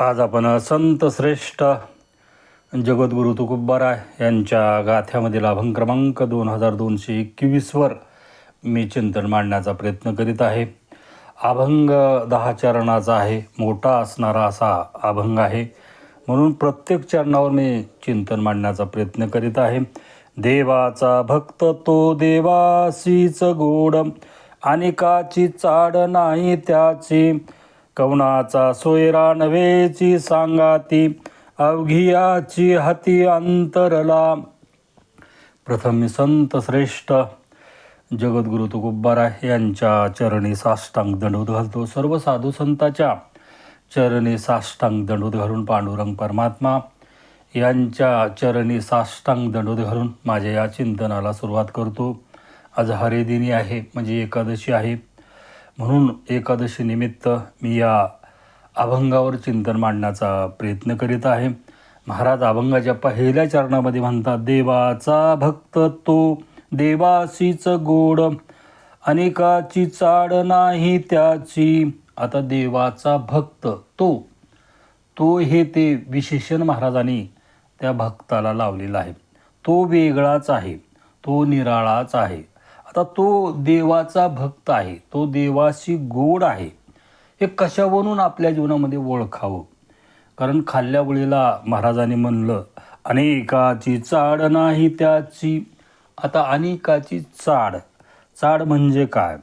आज आपण संत श्रेष्ठ जगद्गुरु तुकुब्बाराय यांच्या गाथ्यामधील अभंग क्रमांक दोन हजार दोनशे एकवीसवर मी चिंतन मांडण्याचा प्रयत्न करीत आहे. अभंग दहा चरणाचा आहे मोठा असणारा असा अभंग आहे. म्हणून प्रत्येक चरणावर मी चिंतन मांडण्याचा प्रयत्न करीत आहे. देवाचा भक्त तो देवासीच गोड अनेकाची चाड नाही त्याची. कवणाचा सोयरा नव्हेची सांगाती अवघियाची हाती अंतरला. प्रथम मी संत श्रेष्ठ जगद्गुरु तुकोबारा यांच्या चरणी साष्टांग दंडवत घालतो. सर्व साधू संताच्या चरणी साष्टांग दंडवत घालून पांडुरंग परमात्मा यांच्या चरणी साष्टांग दंडवत घालून माझ्या या चिंतनाला सुरुवात करतो. आज हरिदिनी आहे म्हणजे एकादशी आहे. म्हणून एकादशी निमित्त मी या अभंगावर चिंतन मांडण्याचा प्रयत्न करीत आहे. महाराज अभंगाच्या पहिल्या चरणामध्ये म्हणतात देवाचा भक्त तो देवासीच गोड अनेकाची चाड नाही त्याची. आता देवाचा भक्त तो तो हे ते विशेषण महाराजांनी त्या भक्ताला लावलेलं आहे. तो वेगळाच आहे तो निराळाच आहे आता तो देवाचा भक्त आहे तो देवाशी गोड आहे हे कशावरून आपल्या जीवनामध्ये ओळखावं? कारण खाल्ल्या वेळेला महाराजांनी म्हणलं अनेकाची चाड नाही त्याची. आता अनेकाची चाड. चाड म्हणजे काय?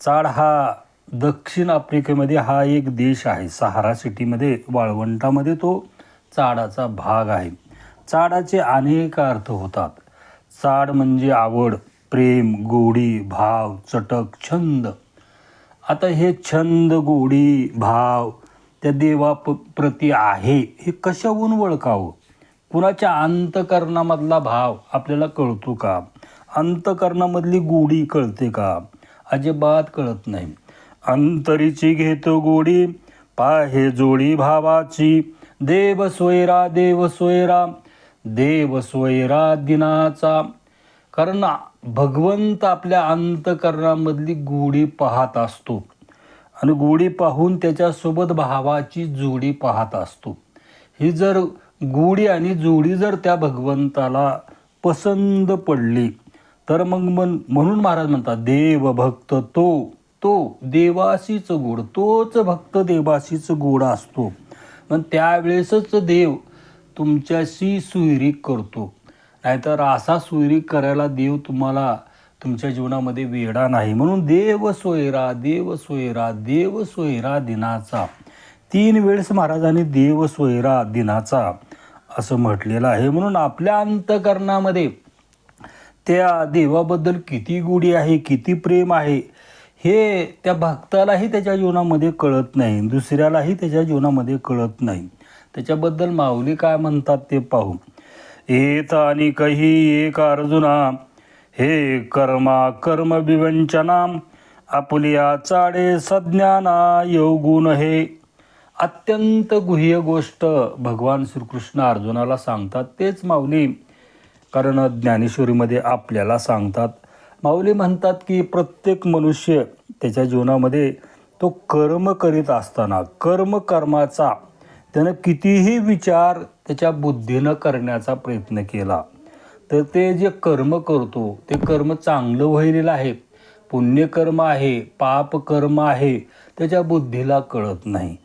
चाड हा दक्षिण आफ्रिकेमध्ये हा एक देश आहे सहारा सिटीमध्ये वाळवंटामध्ये तो चाडाचा भाग आहे. चाडाचे अनेक अर्थ होतात. चाड म्हणजे आवड प्रेम गोडी भाव चटक छंद. आता हे छंद गोडी भाव त्या देवा प्रती आहे हे कशाहून ओळखावं कुणाच्या अंतकरणामधला भाव आपल्याला कळतो का? अंतकरणामधली गोडी कळते का? अजिबात कळत नाही. अंतरीची घेतो गोडी पाहे जोडी भावाची. देव सोयरा देव सोयरा देव सोयरा दिनाचा. कारण भगवंत आपल्या अंतकरणामधली गोडी पाहत असतो. आणि गोडी पाहून त्याच्यासोबत भावाची जोडी पाहत असतो. ही जर गोडी आणि जोडी जर त्या भगवंताला पसंत पडली तर मग मन म्हणून महाराज म्हणतात देव भक्त तो तो देवाशीच गोड तोच भक्त देवाशीच गोड असतो. पण त्यावेळेसच देव तुमच्याशी सुहिरी करतो. नाहीतर असा सोयरी करायला देव तुम्हाला तुमच्या जीवनामध्ये वेडा नाही. म्हणून देव सोयरा देव सोयरा देव सोयरा दिनाचा. तीन वेळेस महाराजांनी देव सोयरा दिनाचा असं म्हटलेलं आहे. म्हणून आपल्या अंतकरणामध्ये त्या देवाबद्दल किती गोडी आहे किती प्रेम आहे हे त्या भक्तालाही त्याच्या जीवनामध्ये कळत नाही. दुसऱ्यालाही त्याच्या जीवनामध्ये कळत नाही. त्याच्याबद्दल माऊली काय म्हणतात ते पाहू. येत आणि कही एक अर्जुना हे कर्मा कर्म विवंचना आपुलिया चाडे सज्ञाना योगुण हे. अत्यंत गुह्य गोष्ट भगवान श्रीकृष्ण अर्जुनाला सांगतात तेच माऊली. कारण ज्ञानेश्वरीमध्ये आपल्याला सांगतात माऊली म्हणतात की प्रत्येक मनुष्य त्याच्या जीवनामध्ये तो कर्म करीत असताना कर्म कर्माचा त्यानं कितीही विचार त्याच्या बुद्धीनं करण्याचा प्रयत्न केला. तर ते जे कर्म करतो ते कर्म चांगलं व्हायलेलं आहे. पुण्यकर्म आहे पाप कर्म आहे त्याच्या बुद्धीला कळत नाही.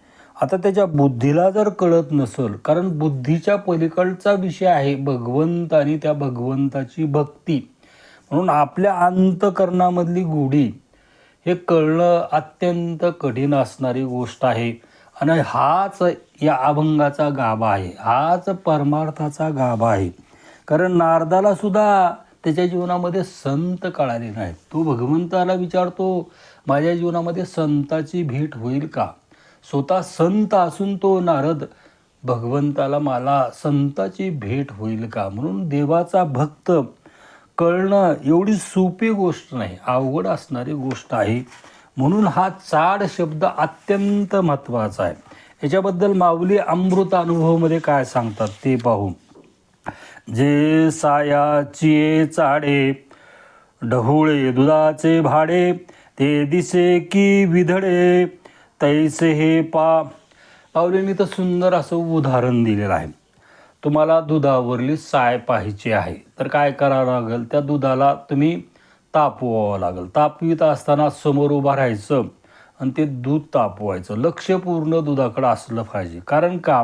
आता त्याच्या बुद्धीला जर कळत नसेल कारण बुद्धीच्या पलीकडचा विषय आहे भगवंत आणि त्या भगवंताची भक्ती. म्हणून आपल्या अंतकरणामधली गुढी हे कळणं अत्यंत कठीण असणारी गोष्ट आहे. आणि हाच या अभंगाचा गाभा आहे. हाच परमार्थाचा गाभा आहे. कारण नारदाला सुद्धा त्याच्या जीवनामध्ये संत कळाले नाहीत. तो भगवंताला विचारतो माझ्या जीवनामध्ये संताची भेट होईल का? स्वतः संत असून तो नारद भगवंताला मला संताची भेट होईल का? म्हणून देवाचा भक्त कळणं एवढी सोपी गोष्ट नाही. अवघड असणारी गोष्ट आहे. म्हणून हा चाड शब्द अत्यंत महत्त्वाचा आहे. याच्याबद्दल माऊली अमृत अनुभवमध्ये काय सांगतात ते पाहू. जे सायाचे चाडे ढहुळे दुधाचे भाडे ते दिसे की विधडे तैसे हे पा. पावलेंनी तर सुंदर असं उदाहरण दिलेलं आहे. तुम्हाला दुधावरली साय पाहायची आहे. तर काय करावं लागेल? त्या दुधाला तुम्ही तापवावं लागेल. तापवित असताना समोर उभं राहायचं आणि ते दूध तापवायचं. लक्ष पूर्ण दुधाकडं असलं पाहिजे. कारण का?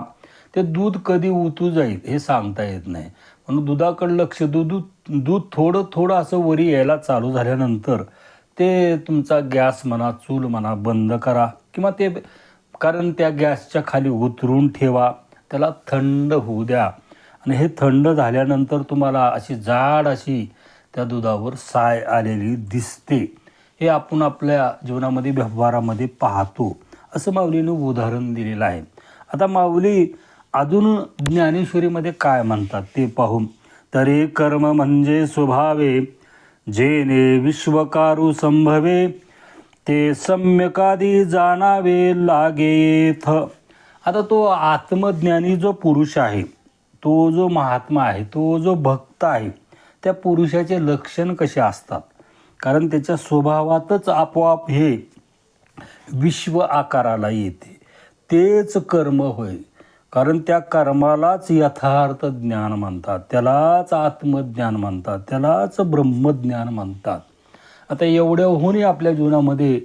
ते दूध कधी उतू जाईल हे सांगता येत नाही. म्हणून दुधाकडं लक्ष दूध दूध थोडं थोडं असं वरी यायला चालू झाल्यानंतर ते तुमचा गॅस म्हणा चूल म्हणा बंद करा किंवा ते कारण त्या गॅसच्या खाली उतरून ठेवा. त्याला थंड होऊ द्या. आणि हे थंड झाल्यानंतर तुम्हाला अशी जाड अशी त्या दुधावर साय आलेली दिसते. हे आपण आपल्या जीवनामध्ये व्यवहारामध्ये पाहतो. असं माऊलीनं उदाहरण दिलेलं आहे. आता माऊली अजून ज्ञानेश्वरीमध्ये काय म्हणतात ते पाहून. तरी कर्म म्हणजे स्वभावे जेने विश्वकारू संभवे ते सम्यकादी जाणावे लागेथ. आता तो आत्मज्ञानी जो पुरुष आहे तो जो महात्मा आहे तो जो भक्त आहे त्या पुरुषाचे लक्षण कसे असतात? कारण त्याच्या स्वभावातच आपोआप हे विश्व आकाराला येते. तेच कर्म होय. कारण त्या कर्मालाच यथार्थ ज्ञान म्हणतात. त्यालाच आत्मज्ञान म्हणतात. त्यालाच ब्रह्मज्ञान म्हणतात. आता एवढ्याहूनही आपल्या जीवनामध्ये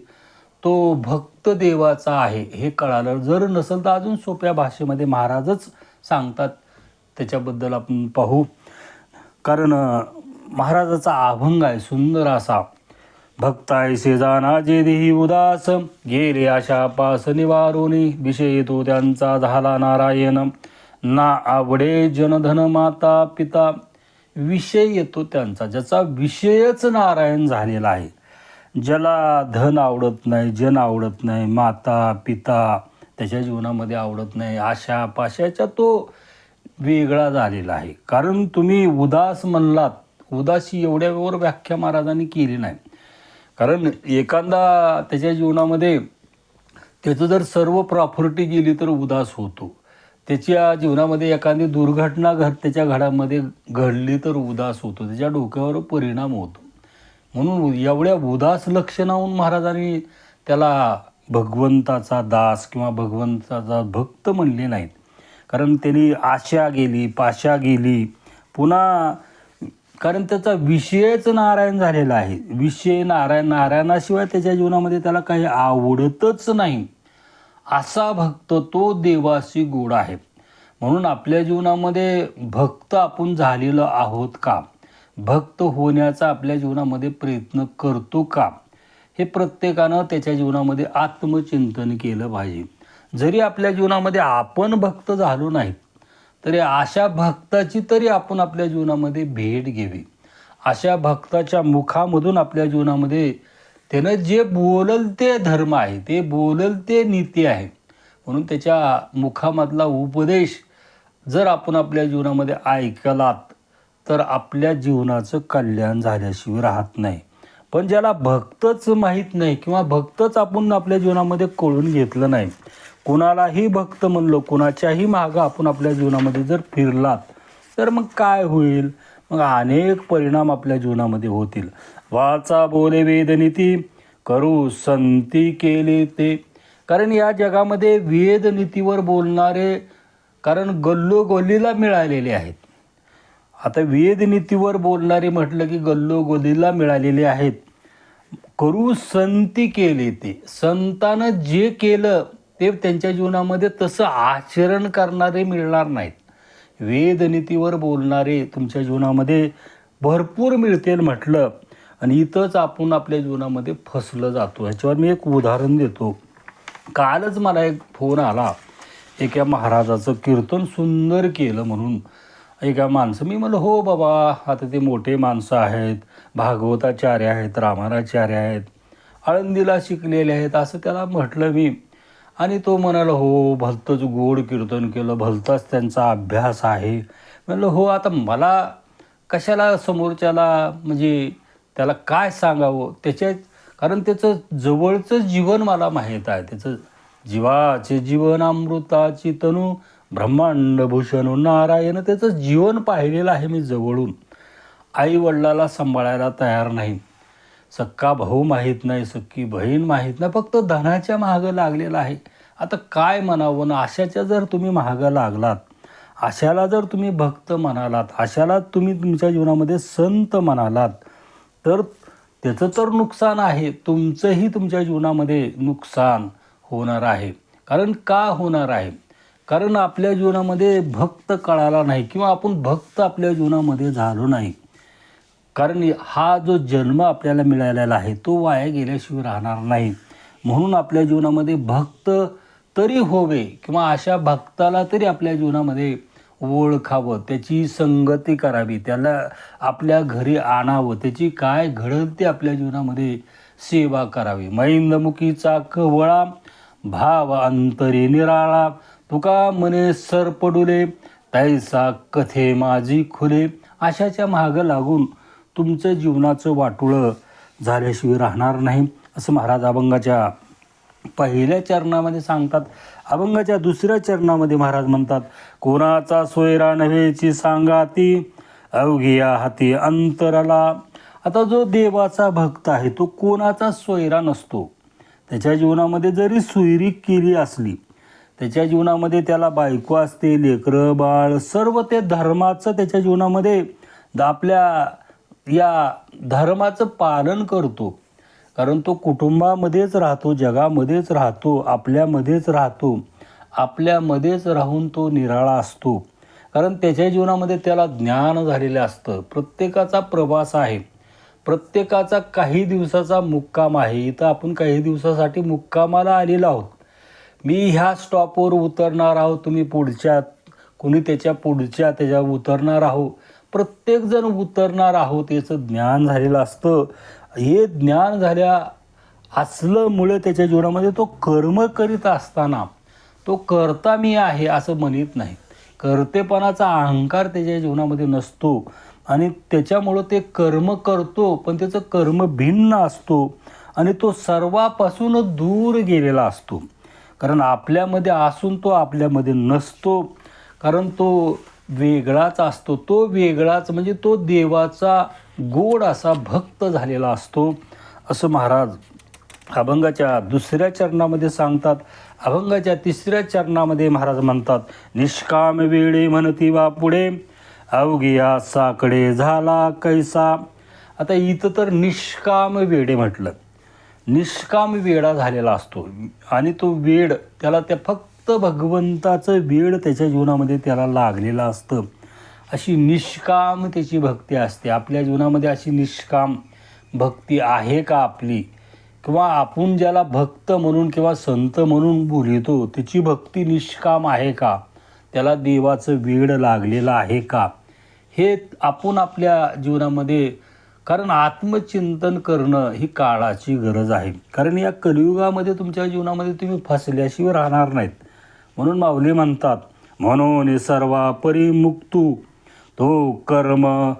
तो भक्त देवाचा आहे हे कळालं. जर नसेल तर अजून सोप्या भाषेमध्ये महाराजच सांगतात. त्याच्याबद्दल आपण पाहू. कारण महाराजाचा अभंग आहे सुंदर असा. भक्ताय जाना जे देही उदास गेले आशा पास निवारोनी विषय तो त्यांचा झाला नारायण. ना आवडे जनधन माता पिता विषय येतो त्यांचा ज्याचा विषयच नारायण झालेला आहे. ज्याला धन आवडत नाही जन आवडत नाही माता पिता त्याच्या जीवनामध्ये आवडत नाही आशा पाशाच्या तो वेगळा झालेला आहे. कारण तुम्ही उदास म्हणलात. उदासी एवढ्यावर व्याख्या महाराजांनी केली नाही. कारण एखादा त्याच्या जीवनामध्ये त्याचं जर सर्व प्रॉपर्टी गेली तर उदास होतो. त्याच्या जीवनामध्ये एखादी दुर्घटना घड त्याच्या घडामध्ये घडली तर उदास होतो. त्याच्या डोक्यावर परिणाम होतो. म्हणून एवढ्या उदास लक्षणाहून महाराजांनी त्याला भगवंताचा दास किंवा भगवंताचा भक्त म्हणले नाहीत. कारण त्यांनी आशा गेली पाशा गेली. पुन्हा कारण त्याचा विषयच नारायण झालेला आहे. विषय नारायण नारायणाशिवाय त्याच्या जीवनामध्ये त्याला काही आवडतच नाही. असा भक्त तो देवाशी गोड आहे. म्हणून आपल्या जीवनामध्ये भक्त आपण झालेलो आहोत का? भक्त होण्याचा आपल्या जीवनामध्ये प्रयत्न करतो का? हे प्रत्येकानं त्याच्या जीवनामध्ये आत्मचिंतन केलं पाहिजे. जरी आपल्या जीवनामध्ये आपण भक्त झालो नाहीत तरी अशा भक्ताची तरी आपण आपल्या जीवनामध्ये भेट घ्यावी. अशा भक्ताच्या मुखामधून आपल्या जीवनामध्ये त्यानं जे बोलल ते धर्म आहे ते बोलल ते नीती आहे. म्हणून त्याच्या मुखामधला उपदेश जर आपण आपल्या जीवनामध्ये ऐकलात तर आपल्या जीवनाचं कल्याण झाल्याशिवाय राहत नाही. पण ज्याला भक्तच माहीत नाही किंवा भक्तच आपण आपल्या जीवनामध्ये कळून घेतलं नाही कुणालाही भक्त म्हणलो कुणाच्याही मागं आपण आपल्या जीवनामध्ये जर फिरलात तर मग काय होईल? मग अनेक परिणाम आपल्या जीवनामध्ये होतील. वाचा बोले वेदनीती करू संती केले ते. कारण या जगामध्ये वेदनीतीवर बोलणारे कारण गल्लोगल्लीला मिळालेले आहेत. आता वेदनीतीवर बोलणारे म्हटलं की गल्लोगोदीला मिळालेले आहेत. करू संती केले ते. संतानं जे केलं ते त्यांच्या जीवनामध्ये तसं आचरण करणारे मिळणार नाहीत. वेदनीतीवर बोलणारे तुमच्या जीवनामध्ये भरपूर मिळतील म्हटलं. आणि इथंच आपण आपल्या जीवनामध्ये फसलं जातो. ह्याच्यावर मी एक उदाहरण देतो. कालच मला एक फोन आला. एका महाराजाचं कीर्तन सुंदर केलं म्हणून. एका माणसं. मी म्हणलं हो बाबा आता ते मोठे माणसं आहेत भागवताचार्य आहेत रामानाचार्य आहेत आळंदीला शिकलेले आहेत असं त्याला म्हटलं मी. आणि तो म्हणाला हो भलतंच गोड कीर्तन केलं भलताच त्यांचा अभ्यास आहे. म्हणलं हो आता मला कशाला समोरच्याला म्हणजे त्याला काय सांगावं? त्याच्या कारण त्याचं जवळचं जीवन मला माहीत आहे. त्याचं जीवाचे जीवन अमृताची तनू ब्रह्मांडभूषण नारायण त्याचं जीवन पाहिलेलं आहे मी जवळून. आई वडिलाला सांभाळायला तयार नाही. सक्का भाऊ माहीत नाही सक्की बहीण माहीत नाही फक्त धनाच्या मागं लागलेला आहे. आता काय म्हणावं ना अशाच्या जर तुम्ही महागं लागलात अशाला जर तुम्ही भक्त म्हणालात अशाला तुम्ही तुमच्या जीवनामध्ये संत म्हणालात तर त्याचं तर नुकसान आहे. तुमचंही तुमच्या जीवनामध्ये नुकसान होणार आहे. कारण का होणार आहे? कारण आपल्या जीवनामध्ये भक्त कळाला नाही किंवा आपण भक्त आपल्या जीवनामध्ये झालो नाही. कारण हा जो जन्म आपल्याला मिळालेला आहे तो वाया गेल्याशिवाय राहणार नाही. म्हणून आपल्या जीवनामध्ये भक्त तरी होवे किंवा अशा भक्ताला तरी आपल्या जीवनामध्ये ओळखावं त्याची संगती करावी त्याला आपल्या घरी आणावं त्याची काय घडल ते आपल्या जीवनामध्ये सेवा करावी. मैंदमुखीचा कवळा भाव अंतरी निराळा तुका मने सर पडुले तैसा कथे माझी खुले. अशाच्या मागं लागून तुमचं जीवनाचं वाटुळं झाल्याशिवाय राहणार नाही असं महाराज अभंगाच्या पहिल्या चरणामध्ये सांगतात. अभंगाच्या दुसऱ्या चरणामध्ये महाराज म्हणतात कोणाचा सोयरा नव्हेची सांगाती अवघिया हाती अंतराला. आता जो देवाचा भक्त आहे तो कोणाचा सोयरा नसतो. त्याच्या जीवनामध्ये जरी सोयरी केली असली त्याच्या जीवनामध्ये त्याला बायको असते लेकरं बाळ सर्व ते धर्माचं त्याच्या जीवनामध्ये आपल्या या धर्माचं पालन करतो. कारण तो कुटुंबामध्येच राहतो जगामध्येच राहतो आपल्यामध्येच राहतो. आपल्यामध्येच राहून तो निराळा असतो. कारण त्याच्या जीवनामध्ये त्याला ज्ञान झालेलं असतं. प्रत्येकाचा प्रवास आहे. प्रत्येकाचा काही दिवसाचा मुक्काम आहे. इथं आपण काही दिवसासाठी मुक्कामाला आलेलो आहोत. मी ह्या स्टॉपवर उतरणार आहो तुम्ही पुढच्या कुणी त्याच्या पुढच्या त्याच्या उतरणार आहो. प्रत्येकजण उतरणार आहोत याचं ज्ञान झालेलं असतं. हे ज्ञान झाल्या असल्यामुळे त्याच्या जीवनामध्ये तो कर्म करीत असताना तो करता मी आहे असं म्हणत नाही. कर्तेपणाचा अहंकार त्याच्या जीवनामध्ये नसतो आणि त्याच्यामुळं ते कर्म करतो पण त्याचं कर्म भिन्न असतो आणि तो सर्वापासून दूर गेलेला असतो. कारण आपल्यामध्ये असून तो आपल्यामध्ये नसतो. कारण तो वेगळाच असतो. तो वेगळाच म्हणजे तो देवाचा गोड असा भक्त झालेला असतो. असं महाराज अभंगाच्या दुसऱ्या चरणामध्ये सांगतात. अभंगाच्या तिसऱ्या चरणामध्ये महाराज म्हणतात निष्काम वेळे म्हणती वा पुढे. अवघिया साकडे झाला कैसा. आता इथं तर निष्काम वेडे म्हटलं. निष्काम वेडा झालेला असतो. आणि तो वेड त्याला त्या फक्त भगवंताचं वेड त्याच्या जीवनामध्ये त्याला लागलेलं असतं. अशी निष्काम त्याची भक्ती असते. आपल्या जीवनामध्ये अशी निष्काम भक्ती आहे का आपली? किंवा आपण ज्याला भक्त म्हणून किंवा संत म्हणून बोलितो त्याची भक्ती निष्काम आहे का? त्याला देवाचं वेड लागलेलं आहे का? हे आपण आपल्या जीवनामध्ये कारण आत्मचिंतन करणं ही काळाची गरज आहे. कारण या कलियुगामध्ये तुमच्या जीवनामध्ये तुम्ही फसल्याशिवाय राहणार नाहीत. म्हणून माऊली म्हणतात म्हणून सर्वा परिमुक्तू तो कर्म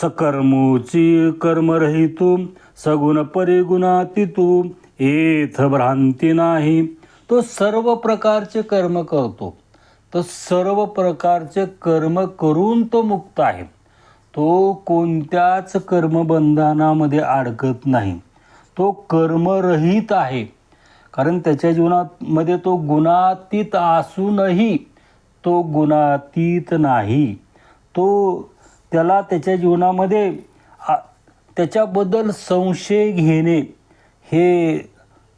सकर्मूची कर्मरहितू सगुण परिगुणातितू येथ भ्रांती नाही. तो सर्व प्रकारचे कर्म करतो. तो सर्व प्रकारचे कर्म करून तो मुक्त आहे. तो कोणत्याच कर्मबंधनामध्ये अडकत नाही. तो कर्मरहित आहे. कारण त्याच्या जीवनामध्ये तो गुणातीत असूनही तो गुणातीत नाही. तो त्याला त्याच्या जीवनामध्ये आ- त्याच्याबद्दल संशय घेणे हे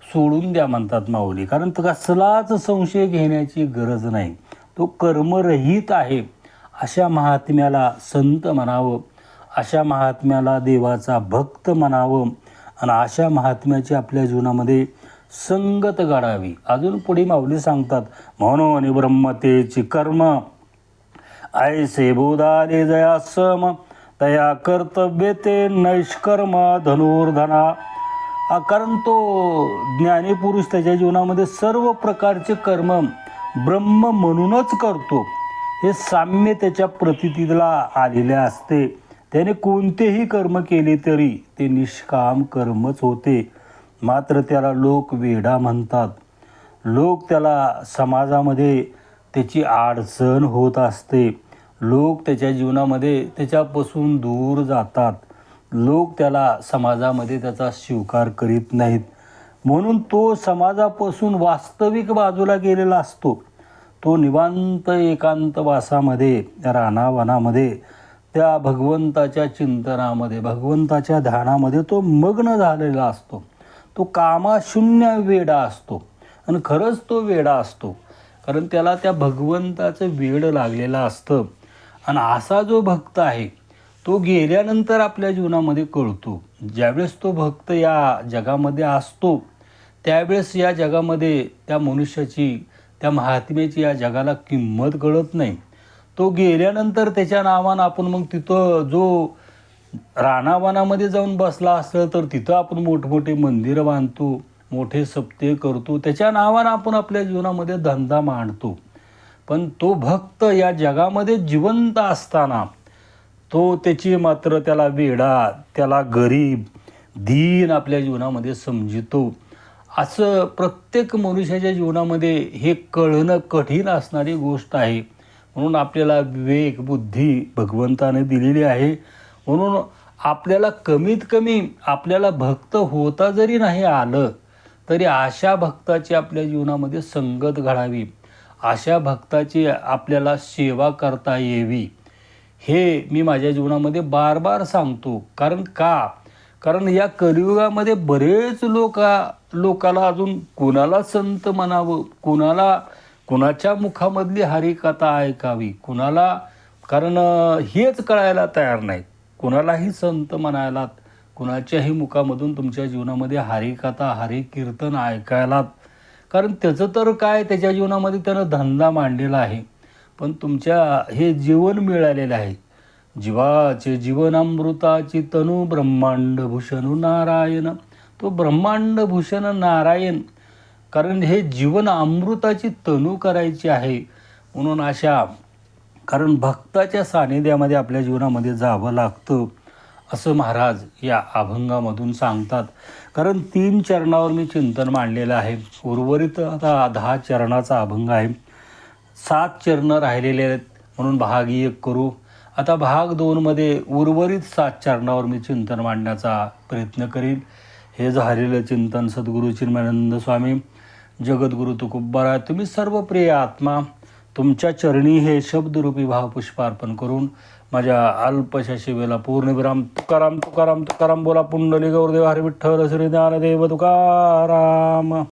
सोडून द्या म्हणतात माऊली. कारण कसलाच संशय घेण्याची गरज नाही. तो कर्मरहित आहे. अशा महात्म्याला संत म्हणावं अशा महात्म्याला देवाचा भक्त म्हणावं आणि अशा महात्म्याची आपल्या जीवनामध्ये संगत गाडावी. अजून पुढे माऊली सांगतात म्हणून ब्रह्मतेची कर्म ऐसे बोधारे जया सम तया कर्तव्य ते नैष्कर्म धनुर्धना. कारण तो ज्ञानी पुरुष त्याच्या जीवनामध्ये सर्व प्रकारचे कर्म ब्रह्म म्हणूनच करतो. हे साम्य त्याच्या प्रतितीला आलेले असते. त्याने कोणतेही कर्म केले तरी ते निष्काम कर्मच होते. मात्र त्याला लोक वेडा म्हणतात. लोक त्याला समाजामध्ये त्याची अडचण होत असते. लोक त्याच्या जीवनामध्ये त्याच्यापासून दूर जातात. लोक त्याला समाजामध्ये त्याचा स्वीकार करीत नाहीत. म्हणून तो समाजापासून वास्तविक बाजूला गेलेला असतो. तो निवांत एकांत वासामध्ये रानावनामध्ये त्या भगवंताच्या चिंतनामध्ये भगवंताच्या ध्यानामध्ये तो मग्न झालेला असतो. तो कामाशून्य वेडा असतो. आणि खरंच तो वेडा असतो. कारण त्याला त्या भगवंताचं वेड लागलेलं असतं. आणि असा जो भक्त आहे तो गेल्यानंतर आपल्या जीवनामध्ये कळतो. ज्यावेळेस तो भक्त या जगामध्ये असतो त्यावेळेस या जगामध्ये त्या मनुष्याची त्या महात्म्याची या जगाला किंमत कळत नाही. तो गेल्यानंतर त्याच्या नावानं आपण मग तिथं जो रानावनामध्ये जाऊन बसला असलं तर तिथं आपण मोठमोठे मंदिरं बांधतो मोठे सप्ते करतो. त्याच्या नावानं आपण आपल्या जीवनामध्ये धंदा मांडतो. पण तो भक्त या जगामध्ये जिवंत असताना तो त्याची मात्र त्याला वेडा त्याला गरीब दीन आपल्या जीवनामध्ये समजितो. असं प्रत्येक मनुष्याच्या जीवनामध्ये हे कळणं कठीण असणारी गोष्ट आहे. म्हणून आपल्याला विवेक बुद्धी भगवंताने दिलेली आहे. म्हणून आपल्याला कमीत कमी आपल्याला भक्त होता जरी नाही आलं तरी अशा भक्ताची आपल्या जीवनामध्ये संगत घडावी. अशा भक्ताची आपल्याला सेवा करता यावी. हे मी माझ्या जीवनामध्ये बार बार सांगतो. कारण का? कारण या कलियुगामध्ये बरेच लोक लोकाला अजून कुणाला संत म्हणावं कुणाला कुणाच्या मुखामधली हरिकथा ऐकावी कुणाला कारण हेच कळायला तयार नाही कुणालाही संत म्हणायलात कुणाच्याही मुखामधून तुमच्या जीवनामध्ये हरिकथा हरिकीर्तन ऐकायलात. कारण त्याचं तर काय त्याच्या जीवनामध्ये त्यानं धंदा मांडलेला आहे. पण तुमच्या हे जीवन मिळालेलं आहे. जीवाचे जीवनामृताची तनु ब्रह्मांड भूषण नारायण. तो ब्रह्मांड भूषण नारायण. कारण हे जीवन अमृताची तनु करायची आहे. म्हणून अशा कारण भक्ताच्या सानिध्यामध्ये आपल्या जीवनामध्ये जावं लागतं असं महाराज या अभंगामधून सांगतात. कारण तीन चरणावर मी चिंतन मांडलेलं आहे. उर्वरित आता दहा चरणाचा अभंग आहे. सात चरणं राहिलेले आहेत. म्हणून भाग एक करू. आता भाग दोनमध्ये उर्वरित सात चरणावर मी चिंतन मांडण्याचा प्रयत्न करीन. हे झालेलं चिंतन सद्गुरू चिन्मयानंद स्वामी जगद्गुरु तुकुब्बारा तुम्ही सर्व प्रिय आत्मा तुमच्या चरणी हे शब्दरूपी भावपुष्पार्पण करून माझ्या अल्पशा शिवेला पूर्णविराम तुकाराम तुकाराम तुकाराम बोला पुंडली गौरदेव हरी विठ्ठल श्री ज्ञानदेव तुकाराम.